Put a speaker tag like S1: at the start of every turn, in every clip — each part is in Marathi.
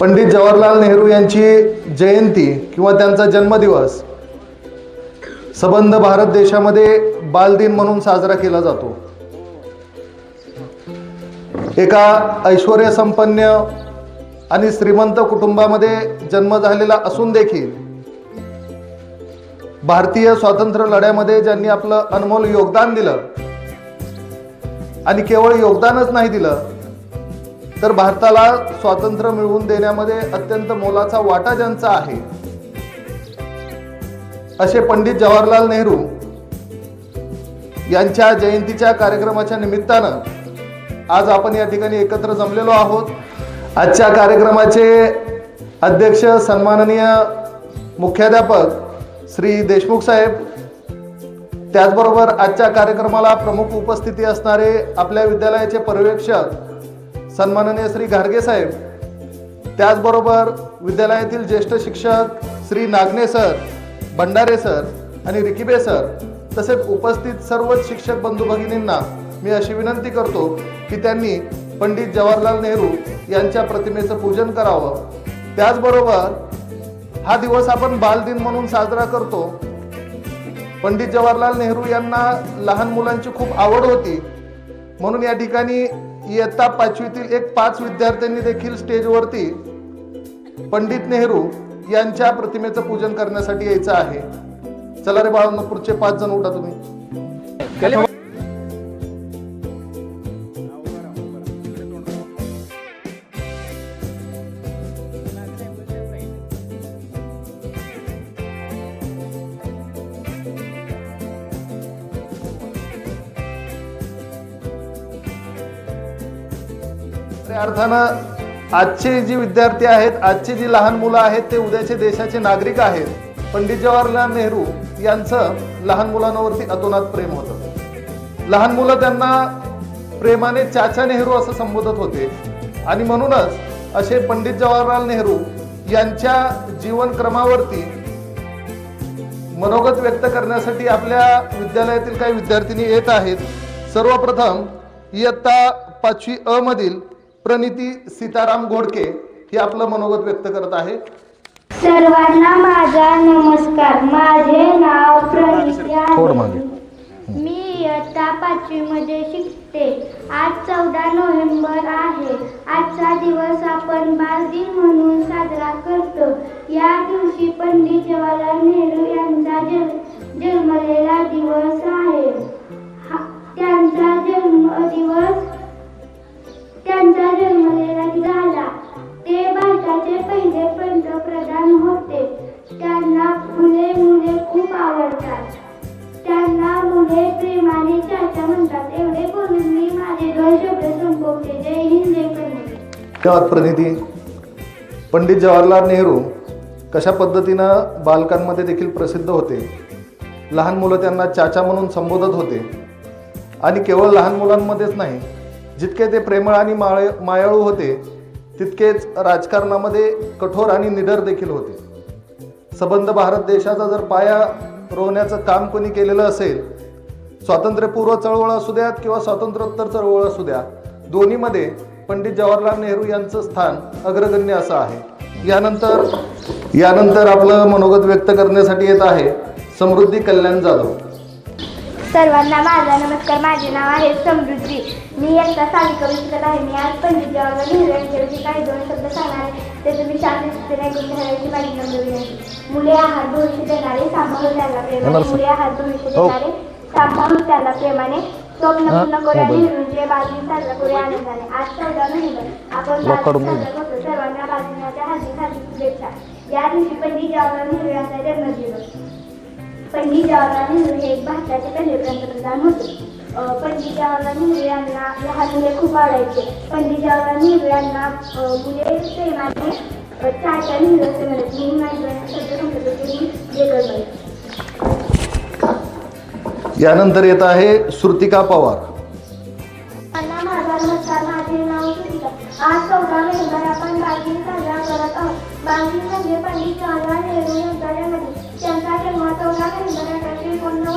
S1: पंडित जवाहरलाल नेहरू यांची जयंती किंवा त्यांचा जन्मदिवस सबंध भारत देशामध्ये बालदिन म्हणून साजरा केला जातो. एका ऐश्वर संपन्न आणि श्रीमंत कुटुंबामध्ये जन्म झालेला असून देखील भारतीय स्वातंत्र्य लढ्यामध्ये ज्यांनी आपलं अनमोल योगदान दिलं आणि केवळ योगदानच नाही दिलं तर भारताला स्वातंत्र्य मिळवून देण्यामध्ये अत्यंत मोलाचा वाटा ज्यांचा आहे असे पंडित जवाहरलाल नेहरू यांच्या जयंतीच्या कार्यक्रमाच्या निमित्तानं आज आपण या ठिकाणी एकत्र जमलेलो आहोत. आजच्या कार्यक्रमाचे अध्यक्ष सन्माननीय मुख्याध्यापक श्री देशमुख साहेब त्याचबरोबर आजच्या कार्यक्रमाला प्रमुख उपस्थिती असणारे आपल्या विद्यालयाचे पर्यवेक्षक सन्माननीय श्री घारगे साहेब. त्याचबरोबर विद्यालयातील ज्येष्ठ शिक्षक श्री नागने सर भंडारे सर आणि रिकिबे सर तसेच उपस्थित सर्वच शिक्षक बंधू भगिनींना मी अशी विनंती करतो की त्यांनी पंडित जवाहरलाल नेहरू यांच्या प्रतिमेचं पूजन करावं. त्याचबरोबर हा दिवस आपण बालदिन म्हणून साजरा करतो. पंडित जवाहरलाल नेहरू यांना लहान मुलांची खूप आवड होती. म्हणून या ठिकाणी इयत्ता पाचवीतील एक पाच विद्यार्थ्यांनी देखील स्टेजवरती पंडित नेहरू यांच्या प्रतिमेचं पूजन करण्यासाठी यायचं आहे. चला रे बाळांनो पुढचे पाच जण उठा तुम्ही. अर्थानं आजचे जी विद्यार्थी आहेत आजची जी लहान मुलं आहेत ते उद्याचे देशाचे नागरिक आहेत. पंडित जवाहरलाल नेहरू यांचं लहान मुलांवरती अतोनात प्रेम होतं. लहान मुलं त्यांना प्रेमाने चाचा नेहरू असं संबोधत होते. आणि म्हणूनच असे पंडित जवाहरलाल नेहरू यांच्या जीवनक्रमावरती मनोगत व्यक्त करण्यासाठी आपल्या विद्यालयातील काही विद्यार्थिनी येत आहेत. सर्वप्रथम इयत्ता पाचवी अ मधील प्रणिती सीताराम घोडके ही आपलं मनोगत व्यक्त करत आहे.
S2: सर्वांना माझा नमस्कार. माझे नाव प्रणिती आहे. मी इयत्ता पाचवीमध्ये शिकते. आज चौदा नोव्हेंबर आहे. आजचा दिवस आपण बालदिन म्हणून साजरा करतो. या दिवशी पंडित जवाहरलाल नेहरू यांचा जन्म जन्मलेला दिवस आहे. हा- त्यांचा जन्मदिवस त्यांचा जन्मलेला झाला. ते भारताचे पहिले पंतप्रधान होते. त्यांना फुले मुले खूप आवडतात. त्यांना मुले प्रेमाने चाचा म्हणतात. एवढे बोलून मी माझे दोन शब्द संपवते. जय हिंद जय
S1: धन्यवाद प्रतिनिधी पंडित जवाहरलाल नेहरू कशा पद्धतीनं बालकांमध्ये देखील प्रसिद्ध होते? लहान मुलं त्यांना चाचा म्हणून संबोधत होते. आणि केवळ लहान मुलांमध्येच नाही जितके ते प्रेमळ आणि माळ मायाळू होते तितकेच राजकारणामध्ये कठोर आणि निडर देखील होते. सबंध भारत देशाचा जर पाया रोवण्याचं काम कोणी केलेलं असेल स्वातंत्र्यपूर्व चळवळ असू द्यात किंवा स्वातंत्र्योत्तर चळवळ असू द्या दोन्हीमध्ये पंडित जवाहरलाल नेहरू यांचं स्थान अग्रगण्य असं आहे. यानंतर यानंतर आपलं मनोगत व्यक्त करण्यासाठी येत आहे समृद्धी कल्याण जाधव.
S2: सर्वांना माझा नमस्कार. माझे नाव आहे समृद्धी. मी यांचा साविका शिकत आहे. मी आज पंडित जवाहरलाल नेहरू यांच्याविषयी काही दोन शब्द सांगणार आहे. ते तुम्ही शांत ऐकून घ्यायची माझी नम्र विनंती. मुले आहार भविष्य देणारे सांभाळून त्याला प्रेमाने. मुले आहार भविष्य
S1: हो.
S2: देणारे सांभाळून त्याला प्रेमाने. स्वप्न पूर्ण करूया. नेहरूंचे बालदिन साजरा करूया आनंदाने. आज चौदा नोव्हेंबर. आपण करतो सर्वांना बालदिनाच्या हार्दिक हार्दिक शुभेच्छा. या दिवशी पंडित जवाहरलाल नेहरू यांचा जन्मदिवस. पंडित जवाहरलाल नेहरू हे भारताचे पहिले पंतप्रधान होते. अ, पंडित जवाहरलाल नेहरू यांना लहान मुले खूप आवडायचे पंडित जवाहरलाल नेहरू यांना मुले प्रेमाने चाचा नेहरू असे म्हणत मी माझ्या शब्द संपत
S1: यानंतर येत आहे श्रुतिका पवार.
S2: आज चौदा आपण बालदिन साजरा करत आहोत. बालदिन म्हणजे पंडित जवाहरलाल नेहरू यांचा जन्मदिन त्यांचा जन्म चौदा नोव्हेंबर अठराशे एकोणनव्वद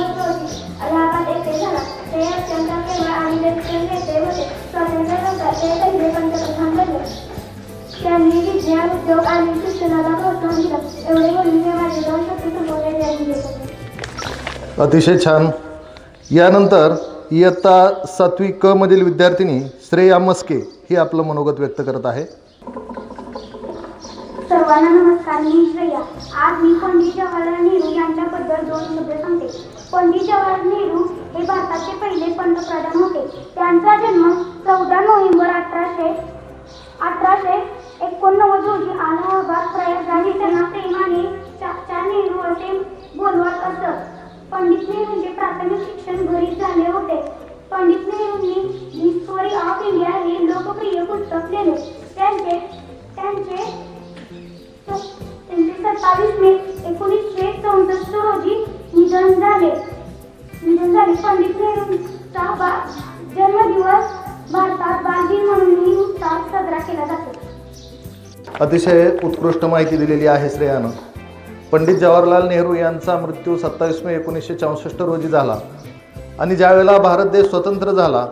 S1: अतिशय छान. यानंतर इयत्ता सातवी क मधील विद्यार्थिनी श्रेया मस्के ही आपलं मनोगत व्यक्त करत आहे.
S2: सर्वांना नमस्कार मी श्रेया. आज मी पंडित जवाहरलाल नेहरू यांच्याबद्दल दोन शब्द सांगते. पंडित जवाहरलाल नेहरू हे भारताचे पहिले पंतप्रधान होते. त्यांचा जन्म निधन पंडित नेहरूंचा बा जन्मदिवस भारतात बालदिन म्हणूनही उत्साहात साजरा केला जातो.
S1: अतिशय उत्कृष्ट माहिती दिलेली आहे श्रेयानं. पंडित जवाहरलाल नेहरू यांचा मृत्यू सत्तावीस मे एकोणीसशे चौसष्ट रोजी झाला. आणि ज्यावेळेला भारत देश स्वतंत्र झाला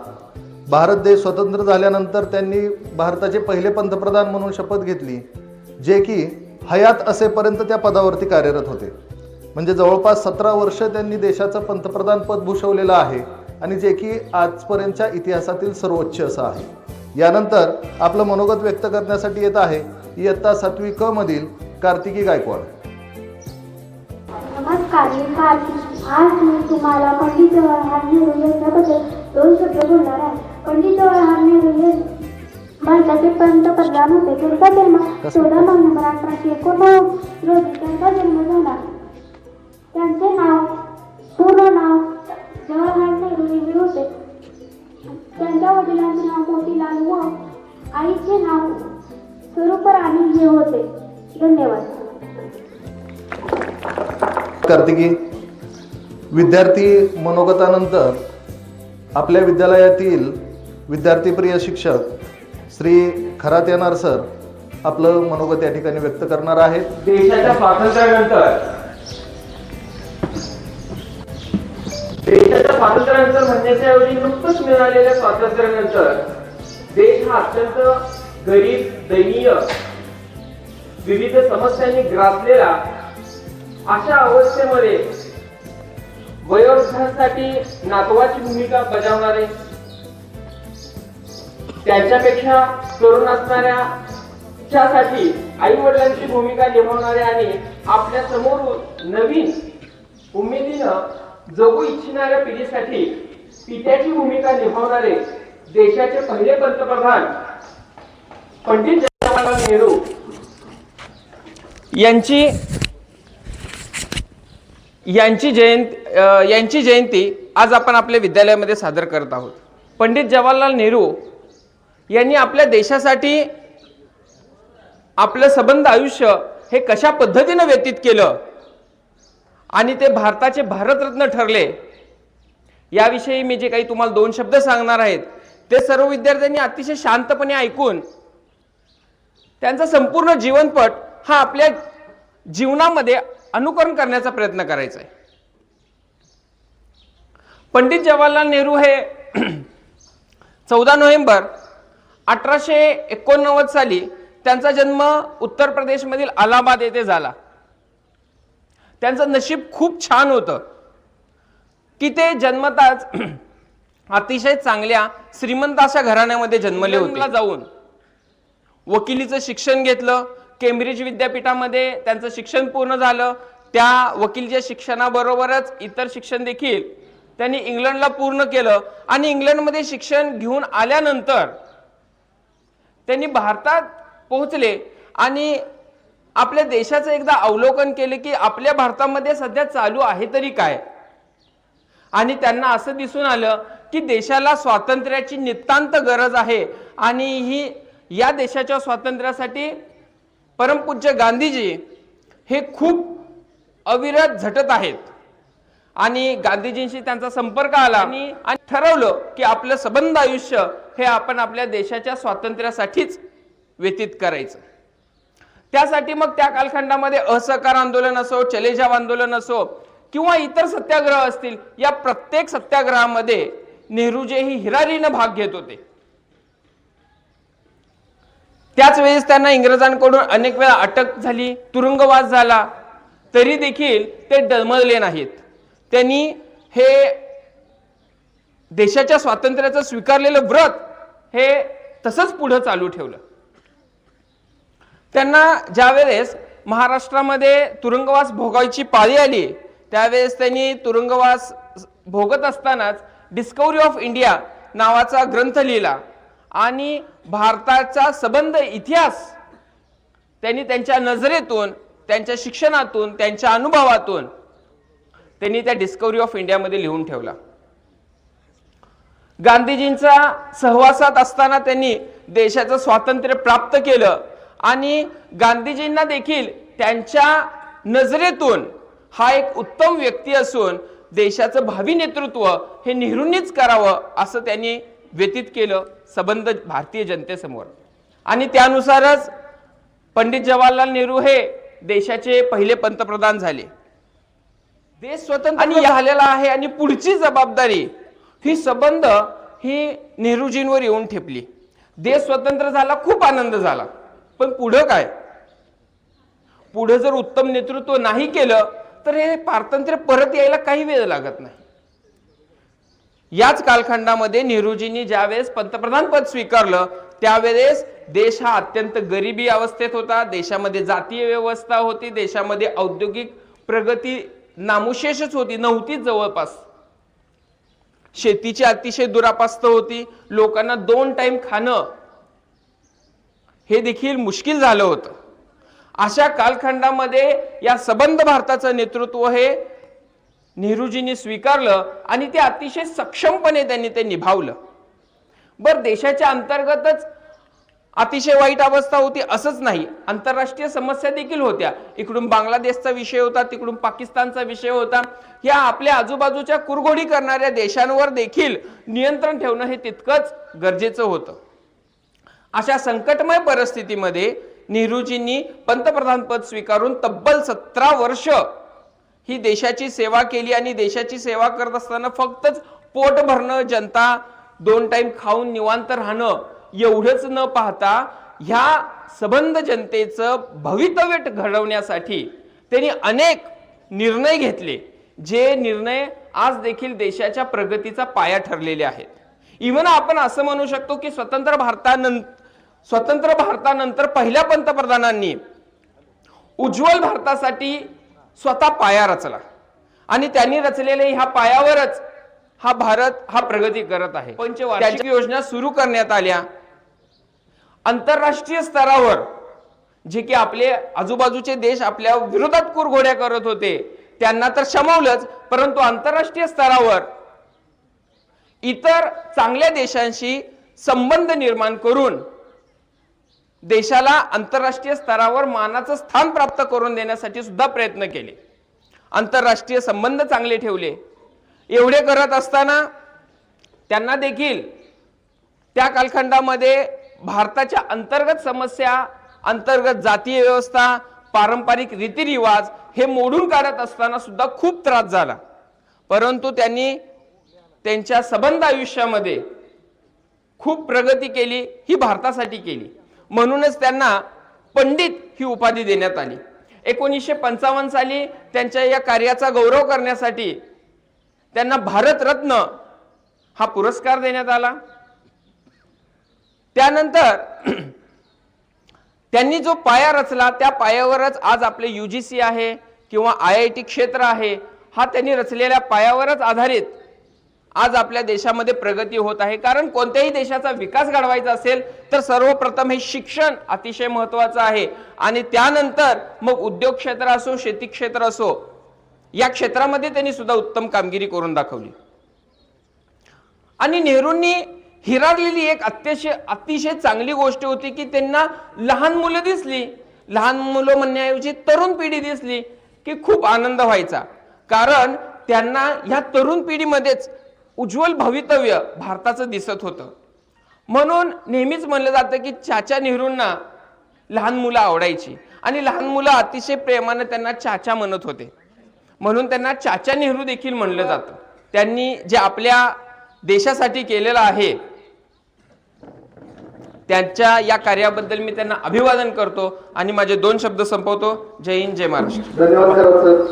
S1: भारत देश स्वतंत्र झाल्यानंतर त्यांनी भारताचे पहिले पंतप्रधान म्हणून शपथ घेतली जे की हयात असेपर्यंत त्या पदावरती कार्यरत होते. म्हणजे जवळपास सतरा वर्ष त्यांनी देशाचं पंतप्रधान पद भूषवलेलं आहे आणि जे की आजपर्यंतच्या इतिहासातील सर्वोच्च असं आहे. यानंतर आपलं मनोगत व्यक्त करण्यासाठी येत आहे इयत्ता सातवी क मधील कार्तिकी गायकवाड.
S2: नमस्कार मी कार्तिक. आज मी तुम्हाला पंडित जवाहरलाल नेहरू यांच्याबद्दल दोन शब्द बोलणार आहे. पंडित जवाहरलाल नेहरू हे भारताचे पंतप्रधान होते. त्यांचा जन्म चौदा नोव्हेंबर अठराशे एकोणनव्वद रोजी त्यांचा जन्म झाला. त्यांचे नाव पूर्ण नाव जवाहरलाल नेहरू हे होते. त्यांच्या वडिलांचे नाव मोतीलाल व आईचे नाव स्वरूपराणी हे होते. धन्यवाद.
S1: कार्तिकी विद्यार्थी मनोगतानंतर आपल्या विद्यालयातील विद्यार्थीप्रिय शिक्षक श्री खरात येणार सर आपलं मनोगत या ठिकाणी व्यक्त करणार आहेत.
S3: देशाच्या स्वातंत्र्यानंतर स्वातंत्र्यानंतर म्हणण्याच्या ऐवजी नुकतंच मिळालेल्या स्वातंत्र्यानंतर देश हा अत्यंत गरीब दयनीय विविध समस्यांनी ग्रासलेला अशा अवस्थेमध्ये वयोवृद्धांसाठी नातवाची भूमिका बजावणारे त्यांच्यापेक्षा तरुण असणाऱ्या च्यासाठी आई वडिलांची भूमिका निभावणारे आणि आपल्यासमोर नवीन उमेदीनं जगू इच्छिणाऱ्या पिढीसाठी पित्याची भूमिका निभावणारे देशाचे पहिले पंतप्रधान पंडित जवाहरलाल नेहरू. यांची यांची जयंती यांची जयंती आज आपण आपल्या विद्यालयामध्ये सादर करत आहोत. पंडित जवाहरलाल नेहरू यांनी आपल्या देशासाठी आपलं सबंध आयुष्य हे कशा पद्धतीनं व्यतीत केलं? आणि ते भारताचे भारतरत्न ठरले. याविषयी मी जे काही तुम्हाला दोन शब्द सांगणार आहेत ते सर्व विद्यार्थ्यांनी अतिशय शांतपणे ऐकून त्यांचा संपूर्ण जीवनपट हा आपल्या जीवनामध्ये अनुकरण करण्याचा प्रयत्न करायचा आहे. पंडित जवाहरलाल नेहरू हे चौदा नोव्हेंबर अठराशे एकोणनव्वद साली त्यांचा जन्म उत्तर प्रदेशमधील अलाहाबाद येथे झाला. त्यांचं नशीब खूप छान होतं. की ते जन्मताच अतिशय चांगल्या श्रीमंत अशा घराण्यामध्ये जन्मले होते. जाऊन वकिलीचं शिक्षण घेतलं. केम्ब्रिज विद्यापीठामध्ये त्यांचं शिक्षण पूर्ण झालं. त्या वकीलच्या शिक्षणाबरोबरच इतर शिक्षण देखील त्यांनी इंग्लंडला पूर्ण केलं. आणि इंग्लंडमध्ये शिक्षण घेऊन आल्यानंतर त्यांनी भारतात पोहोचले. आणि आपल्या देशाचं एकदा अवलोकन केले की आपल्या भारतामध्ये सध्या चालू आहे तरी काय? आणि त्यांना असं दिसून आलं की देशाला स्वातंत्र्याची नितांत गरज आहे. आणि ही या देशाच्या स्वातंत्र्यासाठी परमपूज्य गांधीजी हे खूप अविरत झटत आहेत. आणि गांधीजींशी त्यांचा संपर्क आला आणि आणि ठरवलं की आपलं सबंध आयुष्य हे आपण आपल्या देशाच्या स्वातंत्र्यासाठीच व्यतीत करायचं. त्यासाठी मग त्या कालखंडामध्ये असहकार आंदोलन असो चलेजाव आंदोलन असो किंवा इतर सत्याग्रह असतील या प्रत्येक सत्याग्रहामध्ये नेहरूजे ही हिरारीनं भाग घेत होते. त्याच वेळेस त्यांना इंग्रजांकडून अनेक वेळा अटक झाली तुरुंगवास झाला तरी देखील ते डळमळले नाहीत. त्यांनी हे देशाच्या स्वातंत्र्याचं स्वीकारलेलं व्रत हे तसंच पुढं चालू ठेवलं. त्यांना ज्यावेळेस महाराष्ट्रामध्ये तुरुंगवास भोगायची पाळी आली त्यावेळेस त्यांनी तुरुंगवास भोगत असतानाच डिस्कवरी ऑफ इंडिया नावाचा ग्रंथ लिहिला आणि भारताचा सबंध इतिहास त्यांनी त्यांच्या नजरेतून त्यांच्या शिक्षणातून त्यांच्या अनुभवातून त्यांनी त्या डिस्कवरी ऑफ इंडियामध्ये लिहून ठेवला. गांधीजींचा सहवासात असताना त्यांनी देशाचं स्वातंत्र्य प्राप्त केलं. आणि गांधीजींना देखील त्यांच्या नजरेतून हा एक उत्तम व्यक्ती असून देशाचं भावी नेतृत्व हे नेहरूंनीच करावं असं त्यांनी व्यतीत केलं संबंध भारतीय जनतेसमोर. आणि त्यानुसारच पंडित जवाहरलाल नेहरू हे देशाचे पहिले पंतप्रधान झाले. देश स्वतंत्र आणि झालेला आहे आणि पुढची जबाबदारी ही संबंध ही नेहरूजींवर येऊन ठेपली. देश स्वतंत्र झाला खूप आनंद झाला. पण पुढं काय? पुढं जर उत्तम नेतृत्व नाही केलं तर हे पारतंत्र्य परत यायला काही वेळ लागत नाही. याच कालखंडामध्ये नेहरूजींनी ज्यावेळेस पंतप्रधान पद स्वीकारलं त्यावेळेस देश हा अत्यंत गरिबी अवस्थेत होता. देशामध्ये जातीय व्यवस्था होती. देशामध्ये औद्योगिक प्रगती नामुशेषच होती. नव्हतीच जवळपास. शेतीची अतिशय दुरापास्त होती. लोकांना दोन टाइम खाणं हे देखील मुश्किल झालं होतं. अशा कालखंडामध्ये या सबंध भारताचं नेतृत्व हे नेहरूजींनी स्वीकारलं आणि ते अतिशय सक्षमपणे त्यांनी ते निभावलं. बर देशाच्या अंतर्गतच अतिशय वाईट अवस्था होती असंच नाही. आंतरराष्ट्रीय समस्या देखील होत्या. इकडून बांगलादेशचा विषय होता तिकडून पाकिस्तानचा विषय होता. या आपल्या आजूबाजूच्या कुरघोडी करणाऱ्या देशांवर देखील नियंत्रण ठेवणं हे तितकंच गरजेचं होतं. अशा संकटमय परिस्थितीमध्ये नेहरूजींनी पंतप्रधान पद स्वीकारून तब्बल सतरा वर्ष ही देशाची सेवा केली आणि देशाची सेवा करत असताना फक्तच पोट भरणं जनता दोन टाइम खाऊन निवांत राहणं एवढंच न पाहता ह्या सबंध जनतेचं भवितव्य घडवण्यासाठी त्यांनी अनेक निर्णय घेतले जे निर्णय आज देखील देशाच्या प्रगतीचा पाया ठरलेले आहेत. इव्हन आपण असं म्हणू शकतो की स्वतंत्र भारतानंतर स्वतंत्र भारतानंतर पहिल्या पंतप्रधानांनी उज्ज्वल भारतासाठी स्वतः पाया रचला. आणि त्यांनी रचलेल्या ह्या पायावरच हा भारत हा प्रगती करत आहे. पंचवार्षिक योजना सुरू करण्यात आल्या. आंतरराष्ट्रीय स्तरावर जे की आपले आजूबाजूचे देश आपल्या विरोधात कुरघोड्या करत होते त्यांना तर शमवलंच परंतु आंतरराष्ट्रीय स्तरावर इतर चांगल्या देशांशी संबंध निर्माण करून देशाला आंतरराष्ट्रीय स्तरावर मानाचं स्थान प्राप्त करून देण्यासाठी सुद्धा प्रयत्न केले. आंतरराष्ट्रीय संबंध चांगले ठेवले. एवढे करत असताना त्यांना देखील त्या कालखंडामध्ये भारताच्या अंतर्गत समस्या अंतर्गत जातीय व्यवस्था पारंपरिक रीतिरिवाज हे मोडून काढत असताना सुद्धा खूप त्रास झाला. परंतु त्यांनी त्यांच्या सबंध आयुष्यामध्ये खूप प्रगती केली ही भारतासाठी केली. म्हणूनच त्यांना पंडित ही उपाधी देण्यात आली. एकोणीसशे पंचावन्न साली त्यांच्या या कार्याचा गौरव करण्यासाठी त्यांना भारतरत्न हा पुरस्कार देण्यात आला. त्यानंतर त्यांनी जो पाया रचला त्या पायावरच आज आपले यू जी सी आहे किंवा आय आय टी क्षेत्र आहे हा त्यांनी रचलेल्या पायावरच आधारित आज आपल्या देशामध्ये प्रगती होत आहे. कारण कोणत्याही देशाचा विकास घडवायचा असेल तर सर्वप्रथम हे शिक्षण अतिशय महत्वाचं आहे. आणि त्यानंतर मग उद्योग क्षेत्र असो शेती क्षेत्र असो या क्षेत्रामध्ये त्यांनी सुद्धा उत्तम कामगिरी करून दाखवली. आणि नेहरूंनी हिरारलेली एक अतिशय अतिशय चांगली गोष्ट होती की त्यांना लहान मुलं दिसली. लहान मुलं म्हणण्याऐवजी तरुण पिढी दिसली की खूप आनंद व्हायचा. कारण त्यांना ह्या तरुण पिढीमध्येच उज्ज्वल भवितव्य भारताचं दिसत होतं. म्हणून नेहमीच म्हणलं जातं की चाचा नेहरूंना लहान मुलं आवडायची. आणि लहान मुलं अतिशय प्रेमानं त्यांना चाचा म्हणत होते. म्हणून त्यांना चाचा नेहरू देखील म्हणलं जातं. त्यांनी जे आपल्या देशासाठी केलेलं आहे त्यांच्या या कार्याबद्दल मी त्यांना अभिवादन करतो आणि माझे दोन शब्द संपवतो. जय हिंद जय महाराष्ट्र.
S1: धन्यवाद सर.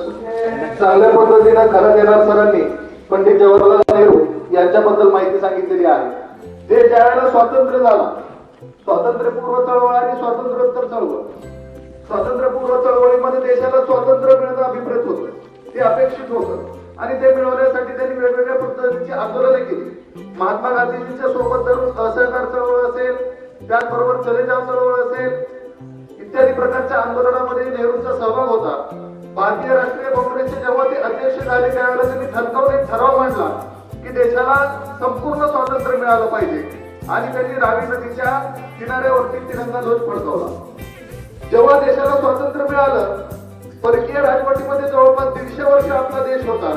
S1: चांगल्या पद्धतीनं खरं देणार सरांनी. पंडित जवाहरलाल नेहरू यांच्याबद्दल माहिती सांगितलेली आहे. ते ज्या वेळेला स्वातंत्र्य झाला स्वातंत्र्यपूर्व चळवळ आणि स्वातंत्र्योत्तर चळवळ. स्वातंत्र्यपूर्व चळवळीमध्ये देशाला स्वातंत्र्य मिळणं अभिप्रेत होतं. ते अपेक्षित होतं. आणि ते मिळवण्यासाठी त्यांनी वेगवेगळ्या पद्धतीची आंदोलने केली. महात्मा गांधीजींच्या सोबत धरून असहकार चळवळ असेल त्याचबरोबर चले जाव चळवळ असेल इत्यादी प्रकारच्या आंदोलनामध्ये नेहरूंचा सहभाग होता. भारतीय राष्ट्रीय काँग्रेसचे जेव्हा ते अध्यक्ष झाले त्यावेळेला त्यांनी ठणकावून एक ठराव मांडला की देशाला संपूर्ण स्वातंत्र्य मिळालं पाहिजे. आणि त्यांनी रावी नदीच्या किनाऱ्यावरती तिरंगा ध्वज फडकवला. जेव्हा देशाला स्वातंत्र्य मिळालं परकीय राजवटीमध्ये जवळपास दीडशे वर्ष आपला देश होता.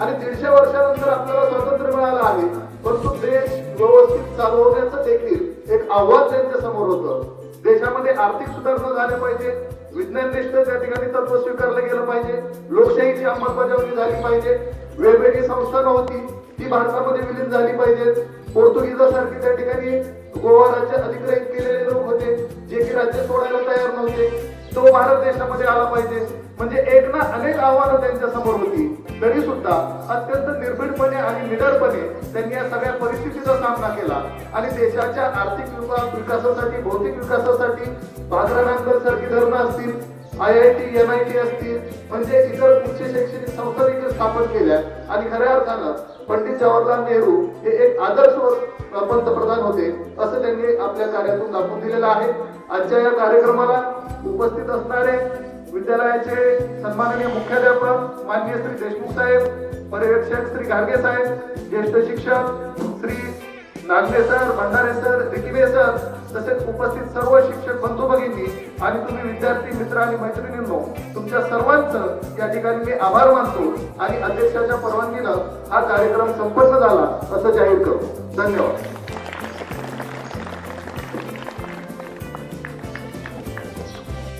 S1: आणि दीडशे वर्षानंतर आपल्याला स्वातंत्र्य मिळालं आहे. परंतु देश व्यवस्थित चालवण्याचं देखील एक आव्हान त्यांच्यासमोर होतं. देशामध्ये आर्थिक सुधारणा झाल्या पाहिजे. विज्ञाननिष्ठ त्या ठिकाणी तत्व स्वीकारलं गेलं पाहिजे. लोकशाहीची अंमलबजावणी झाली पाहिजे. वेगवेगळी संस्थानं होती ती भारतामध्ये विलीन झाली पाहिजेत पोर्तुगीजासारखी त्या ठिकाणी गोवा राज्य अधिग्रहित केलेले लोक होते जे की राज्य सोडायला तयार नव्हते. तो भारत देशामध्ये आला पाहिजे. म्हणजे एक ना अनेक आव्हानं त्यांच्यासमोर होती. तरी सुद्धा अत्यंत निर्भीडपणे आणि निडरपणे त्यांनी या सगळ्या परिस्थितीचा सामना केला. आणि देशाच्या आर्थिक विकास विकासासाठी भौतिक विकासासाठी भाद्रा सारखी धरणं असतील I I T N I T असतील म्हणजे इतर उच्च शैक्षणिक संस्था देखील स्थापन केल्या. आणि खऱ्या अर्थानं पंडित जवाहरलाल नेहरू हे एक आदर्श पंतप्रधान होते असं त्यांनी आपल्या कार्यातून दाखवून दिलेलं आहे. आजच्या या कार्यक्रमाला उपस्थित असणारे विद्यालयाचे सन्माननीय मुख्याध्यापक माननीय श्री देशमुख साहेब पर्यवेक्षक श्री गाडगे साहेब ज्येष्ठ शिक्षक Shri Nagle sir Bhandare sir Rikive sir तसेच उपस्थित सर्व शिक्षक बंधू भगिनी आणि तुम्ही विद्यार्थी मित्र आणि मैत्रिणींनो तुमच्या सर्वांचं या ठिकाणी मी आभार मानतो आणि अध्यक्षाच्या परवानगीनं हा कार्यक्रम संपन्न झाला असं जाहीर करतो. धन्यवाद.